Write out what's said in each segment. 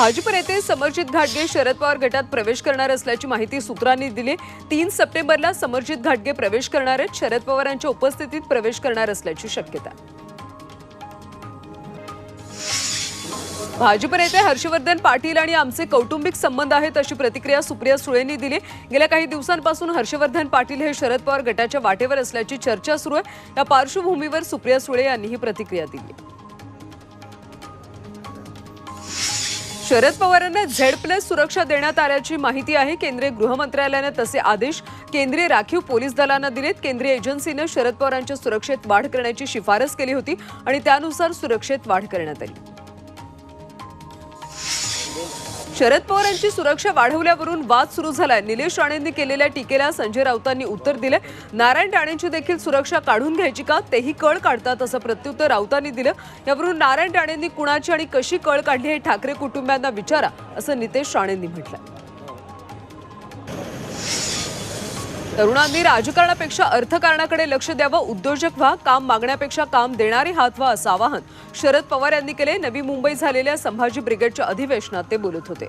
भाजप नेते समरजित घाटगे शरद पवार गटात प्रवेश करणार असल्याची माहिती सूत्रांनी दिली. तीन सप्टेंबरला समरजित घाटगे प्रवेश करणार आहेत. शरद पवारांच्या उपस्थितीत प्रवेश करणार असल्याची शक्यता. भाजप नेते हर्षवर्धन पाटील आणि आमचे कौटुंबिक संबंध आहेत अशी प्रतिक्रिया सुप्रिया सुळेंनी दिली. गेल्या काही दिवसांपासून हर्षवर्धन पाटील हे शरद पवार गटाच्या वाटेवर असल्याची चर्चा सुरू आहे. या पार्श्वभूमीवर सुप्रिया सुळे यांनी ही प्रतिक्रिया दिली. शरद पवारांना झेड प्लस सुरक्षा देण्यात आल्याची माहिती आहे. केंद्रीय गृहमंत्रालयानं तसे आदेश केंद्रीय राखीव पोलीस दलांना दिलेत. केंद्रीय एजन्सीनं शरद पवारांच्या सुरक्षेत वाढ करण्याची शिफारस केली होती आणि त्यानुसार सुरक्षेत वाढ करण्यात आली. शरद पवारांची सुरक्षा वाढवल्यावरून वाद सुरू झालाय. निलेश राणेंनी केलेल्या टीकेला संजय राऊतांनी उत्तर दिले नारायण राणेंची देखील सुरक्षा काढून घ्यायची का? तेही कळ काढतात असं प्रत्युत्तर राऊतांनी दिलं. यावरून नारायण राणेंनी कुणाची आणि कशी कळ काढली हे ठाकरे कुटुंबियांना विचारा असं नितेश राणेंनी म्हटलंय. तरुणांनी राजकारणापेक्षा अर्थकारणाकडे लक्ष द्यावं उद्योजक व्हा काम मागण्यापेक्षा काम देणारे हात व्हा असं आवाहन शरद पवार यांनी केले. नवी मुंबई झालेल्या संभाजी ब्रिगेडच्या अधिवेशनात ते बोलत होते.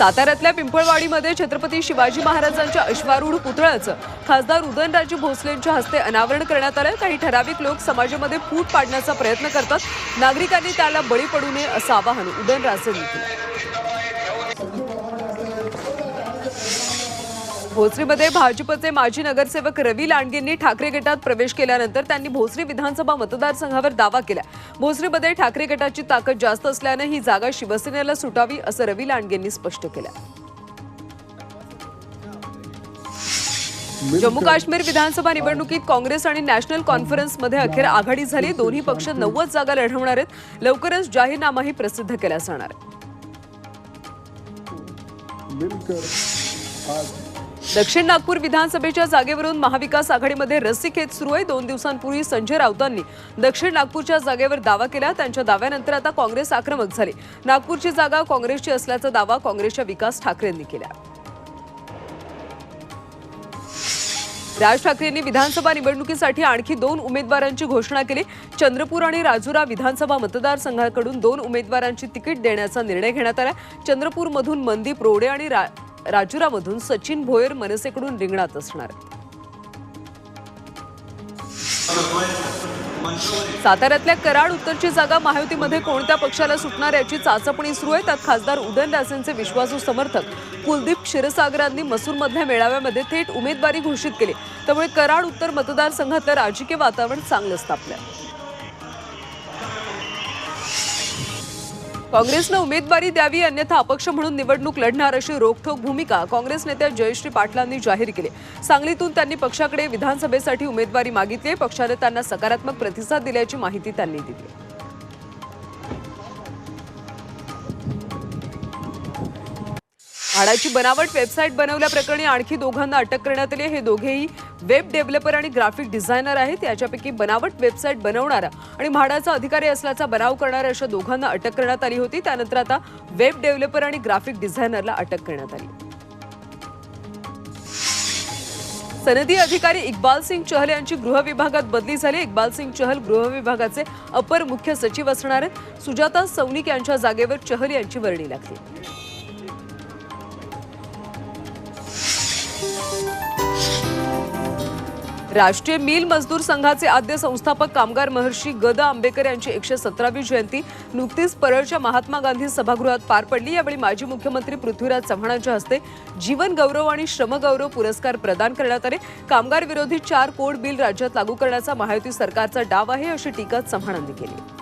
साताऱ्यातल्या पिंपळवाडीमध्ये छत्रपती शिवाजी महाराजांच्या अश्वारूढ पुतळ्याचं खासदार उदयनराजे भोसलेंच्या हस्ते अनावरण करण्यात आलं काही ठराविक लोक समाजामध्ये फूट पाडण्याचा प्रयत्न करतात. नागरिकांनी त्याला बळी पडू नये असं आवाहन उदयनराजेंनी केलं. भोसरीमध्ये भाजपचे माजी नगरसेवक रवी लांडगेंनी ठाकरे गटात प्रवेश केल्यानंतर त्यांनी भोसरी विधानसभा मतदारसंघावर दावा केला. भोसरीमध्ये ठाकरे गटाची ताकद जास्त असल्यानं ही जागा शिवसेनेला सुटावी असं रवी लांडगेंनी स्पष्ट केलं. जम्मू काश्मीर विधानसभा निवडणुकीत काँग्रेस आणि नॅशनल कॉन्फरन्समध्ये अखेर आघाडी झाली. दोन्ही पक्ष नव्वद जागा लढवणार आहेत. लवकरच जाहीरनामाही प्रसिद्ध केला जाणार आहे. आज दक्षिण नागपूर विधानसभेच्या जागेवरून महाविकास आघाडीमध्ये रस्सीखेच सुरू आहे. दोन दिवसांपूर्वी संजय राऊतांनी दक्षिण नागपूरच्या जागेवर दावा केला. त्यांच्या दाव्यानंतर आता काँग्रेस आक्रमक झाली. नागपूरची जागा काँग्रेसची असल्याचा दावा काँग्रेसच्या विकास ठाकरेंनी केला. राज ठाकरेंनी विधानसभा निवडणुकीसाठी आणखी दोन उमेदवारांची घोषणा केली. चंद्रपूर आणि राजुरा विधानसभा मतदारसंघाकडून दोन उमेदवारांची तिकीट देण्याचा निर्णय घेण्यात आला. चंद्रपूरमधून मनदीप रोडे आणि राजुरामधून सचिन भोयर मनसेकडून रिंगणात असणार. साताऱ्यातल्या कराड उत्तरची जागा महायुतीमध्ये कोणत्या पक्षाला सुटणार याची चाचपणी सुरू आहे. त्यात खासदार उदयनराजेंचे विश्वासू समर्थक कुलदीप क्षीरसागरांनी मसूरमधल्या मेळाव्यामध्ये थेट उमेदवारी घोषित केली. त्यामुळे कराड उत्तर मतदारसंघातलं राजकीय वातावरण चांगलंच तापलंय काँग्रेसनं उमेदवारी द्यावी अन्यथा अपक्ष म्हणून निवडणूक लढणार अशी रोखठोक भूमिका काँग्रेस नेत्या जयश्री पाटलांनी जाहीर केली. सांगलीतून त्यांनी पक्षाकडे विधानसभेसाठी उमेदवारी मागितली. पक्षाने त्यांना सकारात्मक प्रतिसाद दिल्याची माहिती त्यांनी दिली. म्हाडाची बनावट वेबसाईट बनवल्याप्रकरणी आणखी दोघांना अटक करण्यात आली हे दोघेही वेब डेव्हलपर आणि ग्राफिक डिझायनर आहेत. याच्यापैकी बनावट वेबसाईट बनवणारा आणि म्हाडाचा अधिकारी असल्याचा बनाव करणाऱ्या अशा दोघांना अटक करण्यात आली होती. त्यानंतर आता वेब डेव्हलपर आणि ग्राफिक डिझायनरला अटक करण्यात आली. सनदी अधिकारी इक्बाल सिंग चहल यांची गृह विभागात बदली झाली. इक्बाल सिंग चहल गृह विभागाचे अपर मुख्य सचिव असणार आहेत. सुजाता सौनिक यांच्या जागेवर चहल यांची वर्णी लागली. राष्ट्रीय मिल मजदूर संघाचे आद्य संस्थापक कामगार महर्षी गदा आंबेकर यांची एकशे सतरावी जयंती नुकतीच परळच्या महात्मा गांधी सभागृहात पार पडली. यावेळी माजी मुख्यमंत्री पृथ्वीराज चव्हाणांच्या हस्ते जीवन गौरव आणि श्रमगौरव पुरस्कार प्रदान करण्यात आले. कामगार विरोधी चार कोड बिल राज्यात लागू करण्याचा महायुती सरकारचा डाव आहे अशी टीका चव्हाणांनी केली.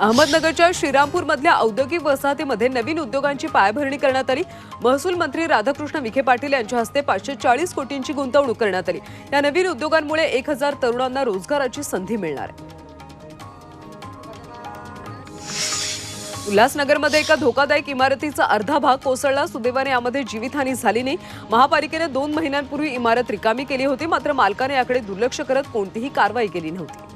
अहमदनगरच्या श्रीरामपूरमधल्या औद्योगिक वसाहतीमध्ये नवीन उद्योगांची पायाभरणी करण्यात आली. महसूल मंत्री राधाकृष्ण विखे पाटील यांच्या हस्ते पाचशे चाळीस कोटींची गुंतवणूक करण्यात आली. या नवीन उद्योगांमुळे एक हजार तरुणांना रोजगाराची संधी मिळणार. आहे उल्हासनगरमध्ये एका धोकादायक इमारतीचा अर्धा भाग कोसळला. सुदैवाने यामध्ये जीवितहानी झाली नाही. महापालिकेने दोन महिन्यांपूर्वी इमारत रिकामी केली होती. मात्र मालकाने याकडे दुर्लक्ष करत कोणतीही कारवाई केली नव्हती.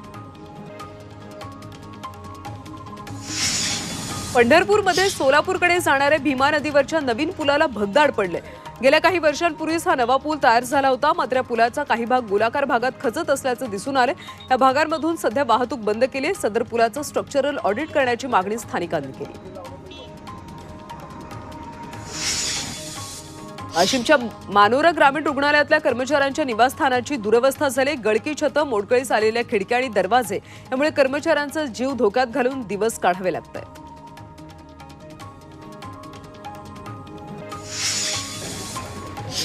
पंढरपूरमध्ये सोलापूरकडे जाणाऱ्या भीमा नदीवरच्या नवीन पुलाला भगदाड पडले. गेल्या काही वर्षांपूर्वीच हा नवा पूल तयार झाला होता. मात्र या पुलाचा काही भाग गोलाकार भागात खचत असल्याचं दिसून आले या भागांमधून सध्या वाहतूक बंद केली सदर पुलाचं स्ट्रक्चरल ऑडिट करण्याची मागणी स्थानिकांनी केली वाशिमच्या मानोरा ग्रामीण रुग्णालयातल्या कर्मचाऱ्यांच्या निवासस्थानाची दुरवस्था झाली गळकी छतं मोडकळीस आलेल्या खिडक्या आणि दरवाजे यामुळे कर्मचाऱ्यांचा जीव धोक्यात घालून दिवस काढावे लागत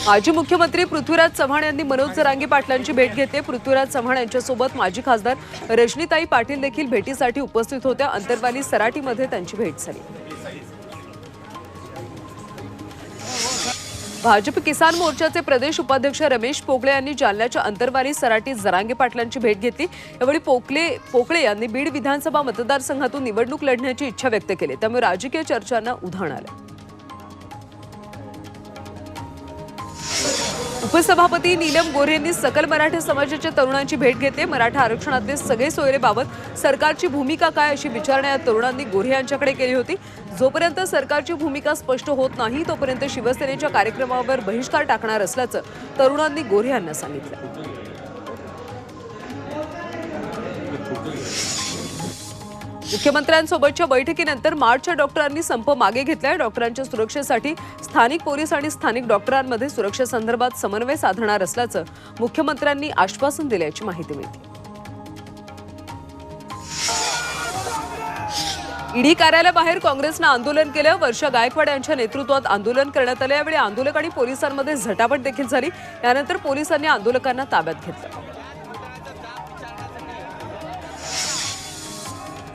माजी मुख्यमंत्री पृथ्वीराज चव्हाण यांनी मनोज जरांगे पाटलांची भेट घेतली पृथ्वीराज चव्हाण यांच्यासोबत माजी खासदार रजनीताई पाटील देखील भेटीसाठी उपस्थित होत्या. अंतरवाली सराटीमध्ये त्यांची भेट झाली. भाजप किसान मोर्चाचे प्रदेश उपाध्यक्ष रमेश पोकळे यांनी जालन्याच्या अंतरवारी सराटीत जरांगे पाटलांची भेट घेतली. यावेळी पोकले पोकळे यांनी बीड विधानसभा मतदारसंघातून निवडणूक लढण्याची इच्छा व्यक्त केली. त्यामुळे राजकीय चर्चांना उधाण आलं. उपसभापती नीलम गोरे यांनी सकल मराठा समाजाच्या तरुणांची भेट घेतली. मराठा आरक्षणातले सगळे सोयरेबाबत सरकारची भूमिका काय अशी विचारणा या तरुणांनी गोरे यांच्याकडे केली होती. जोपर्यंत सरकारची भूमिका स्पष्ट होत नाही तोपर्यंत शिवसेनेच्या कार्यक्रमावर बहिष्कार टाकणार असल्याचं तरुणांनी गोरे यांना सांगितलं. मुख्यमंत्र्यांसोबतच्या बैठकीनंतर मार्चच्या डॉक्टरांनी संप मागे घेतलाय. डॉक्टरांच्या सुरक्षेसाठी स्थानिक पोलीस आणि स्थानिक डॉक्टरांमध्ये सुरक्षेसंदर्भात समन्वय साधणार असल्याचं मुख्यमंत्र्यांनी आश्वासन दिल्याची माहिती मिळते. ईडी कार्यालयाबाहेर काँग्रेसनं आंदोलन केलं. वर्षा गायकवाड यांच्या नेतृत्वात आंदोलन करण्यात आलं. यावेळी आंदोलक आणि पोलिसांमध्ये झटापट देखील झाली. यानंतर पोलिसांनी आंदोलकांना ताब्यात घेतलं.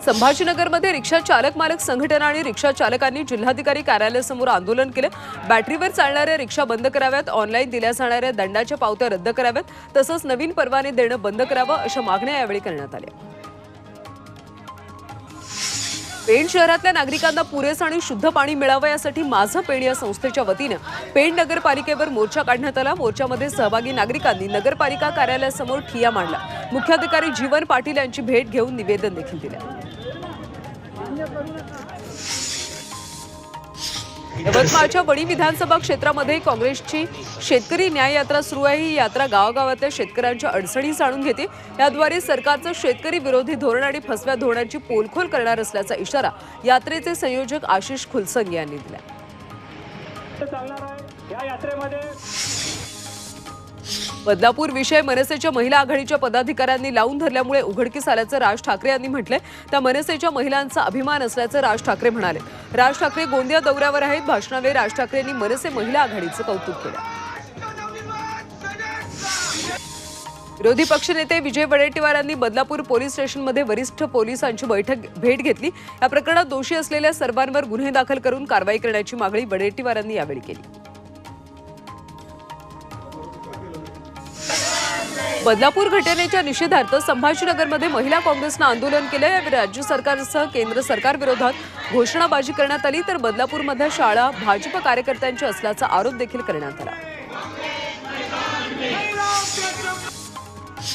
संभाजीनगरमध्ये रिक्षा चालक मालक संघटना आणि रिक्षा चालकांनी जिल्हाधिकारी कार्यालयासमोर आंदोलन केलं. बॅटरीवर चालणाऱ्या रिक्षा बंद कराव्यात ऑनलाईन दिल्या जाणाऱ्या दंडाच्या पावत्या रद्द कराव्यात तसंच नवीन परवाने देणं बंद करावं अशा मागण्या यावेळी करण्यात आल्या. पेण शहरातल्या नागरिकांना पुरेसं आणि शुद्ध पाणी मिळावं यासाठी माझं पेण या संस्थेच्या वतीनं पेण नगरपालिकेवर मोर्चा काढण्यात आला. मोर्चामध्ये सहभागी नागरिकांनी नगरपालिका कार्यालयासमोर ठिया मांडला. मुख्याधिकारी जीवन पाटील यांची भेट घेऊन निवेदन देखील दिलं. यवतमाळच्या वणी विधानसभा क्षेत्रामध्ये काँग्रेसची शेतकरी न्याय यात्रा सुरू आहे. ही यात्रा गावागावातल्या शेतकऱ्यांच्या अडचणी जाणून घेते. याद्वारे सरकारचं शेतकरी विरोधी धोरण आणि फसव्या धोरणाची पोलखोल करणार असल्याचा इशारा यात्रेचे संयोजक आशिष खुलसंग यांनी दिला. या यात्रेमध्ये बदलापूर विषय मनसेच्या महिला आघाडीच्या पदाधिकाऱ्यांनी लावून धरल्यामुळे उघडकीस आल्याचं राज ठाकरे यांनी म्हटलंय. त्या मनसेच्या महिलांचा अभिमान असल्याचं राज ठाकरे म्हणाले. राज ठाकरे गोंदिया दौऱ्यावर आहेत. भाषणावेळी राज ठाकरे यांनी मनसे महिला आघाडीचं कौतुक केलं. विरोधी पक्षनेते विजय वडेट्टीवार यांनी बदलापूर पोलीस स्टेशनमध्ये वरिष्ठ पोलिसांची बैठक भेट घेतली. या प्रकरणात दोषी असलेल्या सर्वांवर गुन्हे दाखल करून कारवाई करण्याची मागणी वडेट्टीवार यांनी यावेळी केली. बदलापूर घटनेच्या निषेधार्थ संभाजीनगरमध्ये महिला काँग्रेसनं आंदोलन केलं. यावेळी राज्य सरकारसह केंद्र सरकार विरोधात घोषणाबाजी करण्यात आली. तर बदलापूरमधल्या शाळा भाजप कार्यकर्त्यांच्या असल्याचा आरोप देखील करण्यात आला.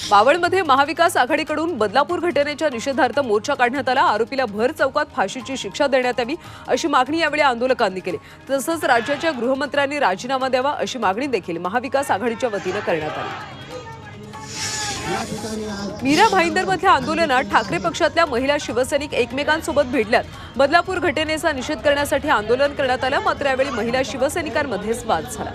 मावळमध्ये महाविकास आघाडीकडून बदलापूर घटनेच्या निषेधार्थ मोर्चा काढण्यात आला. आरोपीला भर चौकात फाशीची शिक्षा देण्यात यावी अशी मागणी यावेळी आंदोलकांनी केली. तसंच राज्याच्या गृहमंत्र्यांनी राजीनामा द्यावा अशी मागणी देखील महाविकास आघाडीच्या वतीनं करण्यात आली. मीरा भाईंदरमधल्या आंदोलनात ठाकरे पक्षातल्या महिला शिवसैनिक एकमेकांसोबत भिडल्यात. बदलापूर घटनेचा निषेध करण्यासाठी आंदोलन करण्यात आलं मात्र यावेळी महिला शिवसैनिकांमध्येच वाद झाला.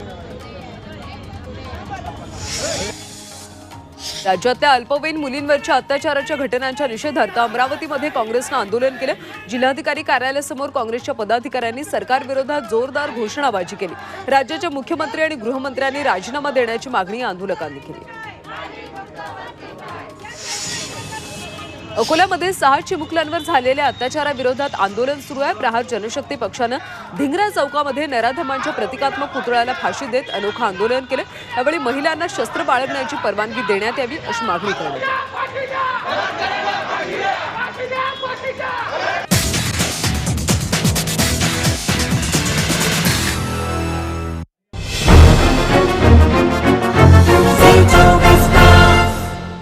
राज्यातल्या अल्पवयीन मुलींवरच्या अत्याचाराच्या घटनांच्या निषेधार्थ अमरावतीमध्ये काँग्रेसनं आंदोलन केलं. जिल्हाधिकारी कार्यालयासमोर काँग्रेसच्या पदाधिकाऱ्यांनी सरकारविरोधात जोरदार घोषणाबाजी केली. राज्याचे मुख्यमंत्री आणि गृहमंत्र्यांनी राजीनामा देण्याची मागणी आंदोलकांनी केली. अकोल्यामध्ये सहा चिमुकल्यांवर झालेल्या अत्याचाराविरोधात आंदोलन सुरू आहे. प्रहार जनशक्ती पक्षानं धिंगरा चौकामध्ये नराधमांच्या प्रतिकात्मक पुतळ्याला फाशी देत अनोखं आंदोलन केलं. यावेळी महिलांना शस्त्र बाळगण्याची परवानगी देण्यात यावी अशी मागणी करण्यात आली.